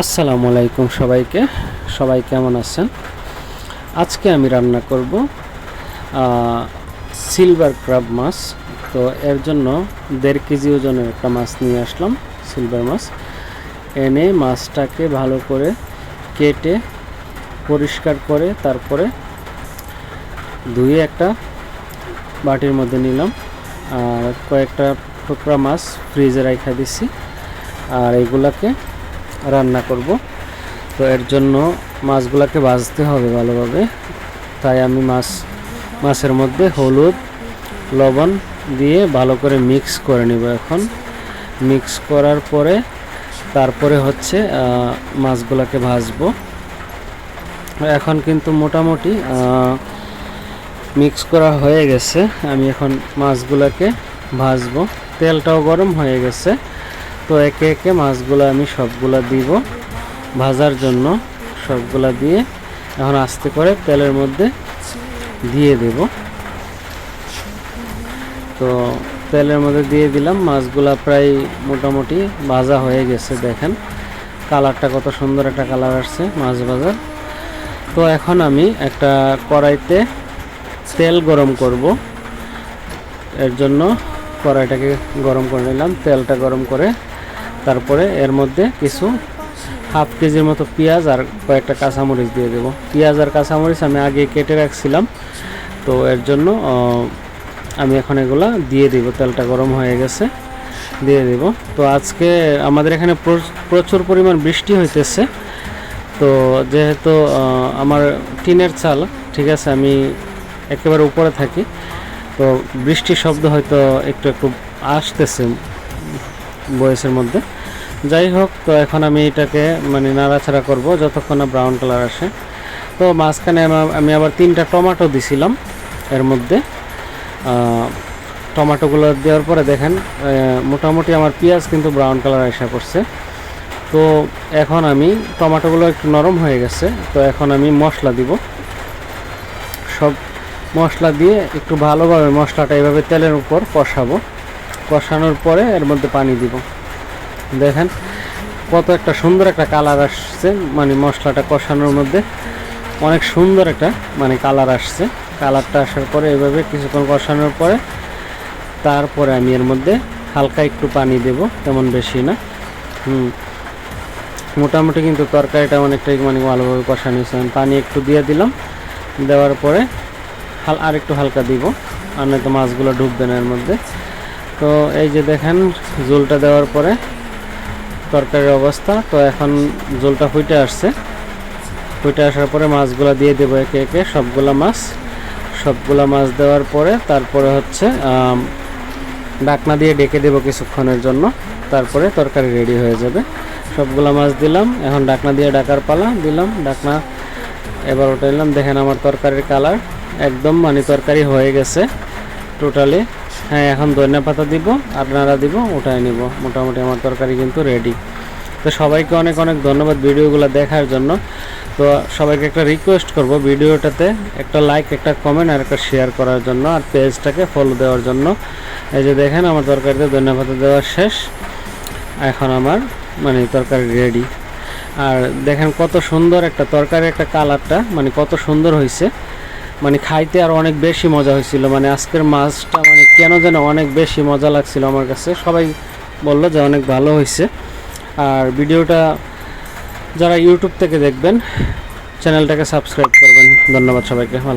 আসসালামু আলাইকুম সবাইকে। সবাই কেমন আছেন? আজকে আমি রান্না করব সিলভার ক্রাব মাছ। তো এর জন্য দেড় কেজি ওজনের একটা মাছ নিয়ে আসলাম সিলভার মাছ। এনে মাছটাকে ভালো করে কেটে, পরিষ্কার করে তারপরে ধুয়ে একটা বাটির মধ্যে নিলাম। আর কয়েকটা টুকরা মাছ ফ্রিজে রাখা দিছি। আর এগুলাকে রান্না করব। তো এর জন্য মাছগুলোকে ভাজতে হবে ভালোভাবে। তাই আমি মাছ, মাছের মধ্যে হলুদ, লবণ দিয়ে ভালো করে মিক্স করে নিব এখন। মিক্স করার পরে তারপরে হচ্ছে মাছগুলোকে ভাজবো। এখন কিন্তু মোটামুটি মিক্স করা হয়ে গেছে। আমি এখন মাছগুলোকে ভাজবো। তেলটাও গরম হয়ে গেছে। তো একে একে মাছগুলো আমি সবগুলা দিব ভাজার জন্য। সবগুলা দিয়ে এখন আস্তে করে তেলের মধ্যে দিয়ে দেব। তো তেলের মধ্যে দিয়ে দিলাম। মাছগুলা প্রায় মোটামুটি ভাজা হয়ে গেছে, দেখেন। কালারটা কত সুন্দর একটা কালার আসছে, মাছ ভাজার। তো এখন আমি একটা কড়াইতে তেল গরম করব। এর জন্য কড়াইটাকে গরম করে নিলাম। তেলটা গরম করে তারপরে এর মধ্যে কিছু হাফ কেজির মতো পেঁয়াজ আর কয়েকটা কাঁচামরিচ দিয়ে দেবো। পেঁয়াজ আর কাঁচামরিচ আমি আগে কেটে রাখছিলাম, তো এর জন্য আমি এখন এগুলা দিয়ে দিব। তেলটা গরম হয়ে গেছে, দিয়ে দেব। তো আজকে আমাদের এখানে প্র- প্রচুর পরিমাণ বৃষ্টি হইতেছে। তো যেহেতু আমার টিনের চাল, ঠিক আছে, আমি একেবারে উপরে থাকি, তো বৃষ্টির শব্দ হয়তো একটু একটু আসতেছে। বয়সের মধ্যে। যাই হোক, তো এখন আমি এটাকে মানে নাড়াচাড়া করব যতক্ষণ না ব্রাউন কালার আসে। তো মাঝখানে আমা- আবার তিনটা টমেটো দিছিলাম এর মধ্যে। টমেটোগুলো দেওয়ার পরে দেখেন মোটামুটি আমার পেঁয়াজ কিন্তু ব্রাউন কালার আসা করছে তো এখন আমি টমেটোগুলো একটু নরম হয়ে গেছে, তো এখন আমি মশলা দিব। সব মশলা দিয়ে একটু ভালোভাবে মশলাটা এভাবে তেলের উপর কষাবো। কষানোর পরে এর মধ্যে পানি দিব। দেখেন কত একটা সুন্দর একটা কালার আসছে মানে মশলাটা কষানোর মধ্যে। অনেক সুন্দর একটা মানে কালার আসছে। কালারটা আসার পরে এভাবে কিছুক্ষণ কষানোর পরে তারপরে আমি এর মধ্যে হালকা একটু পানি দেব, তেমন বেশি না। হুম। মোটামুটি কিন্তু তরকারিটা অনেকটাই মানে ভালোভাবে কষানো হয়েছে। পানি একটু দিয়ে দিলাম, দেওয়ার পরে হাল আর একটু হালকা দিব, আর নয়তো মাছগুলো ডুববে না এর মধ্যে। তো এই যে দেখেন, ঝোলটা দেওয়ার পরে তরকারির অবস্থা। তো এখন ঝোলটা ফুটে আসছে। ফুটে আসার পরে মাছগুলো দিয়ে দেবো একে একে, সবগুলা মাছ। সবগুলা মাছ দেওয়ার পরে তারপরে হচ্ছে ডাকনা দিয়ে ডেকে দেবো কিছুক্ষণের জন্য। তারপরে তরকারি রেডি হয়ে যাবে। সবগুলা মাছ দিলাম, এখন ডাকনা দিয়ে ডাকার পালা দিলাম। ডাকনা এবার ওটা দিলাম দেখেন আমার তরকারির কালার, একদম মানে তরকারি হয়ে গেছে, টোটালি। হ্যাঁ এখন ধনিয়া পাতা দিব আপনারা দিব, ওটাই নিব। মোটামুটি আমার তরকারি কিন্তু রেডি তো সবাইকে অনেক অনেক ধন্যবাদ ভিডিওগুলো দেখার জন্য। তো সবাইকে একটা রিকোয়েস্ট করব ভিডিওটাতে, একটা লাইক একটা কমেন্ট আর একটা শেয়ার করার জন্য, আর পেজটাকে ফলো দেওয়ার জন্য। এই যে দেখেন, আমার তরকারিতে ধনিয়া পাতা দেওয়া শেষ। এখন আমার মানে তরকারি রেডি আর দেখেন, কত সুন্দর একটা তরকারি, একটা কালারটা মানে কত সুন্দর হয়েছে মানে খাইতে আর অনেক বেশি মজা হয়েছিল মানে আজকের মাছটা কেন যেন অনেক বেশি মজা লাগছিল আমার কাছে। সবাই বলল যে অনেক ভালো হয়েছে। আর ভিডিওটা যারা ইউটিউব থেকে দেখবেন, চ্যানেলটাকে সাবস্ক্রাইব করবেন। ধন্যবাদ সবাইকে। ভালো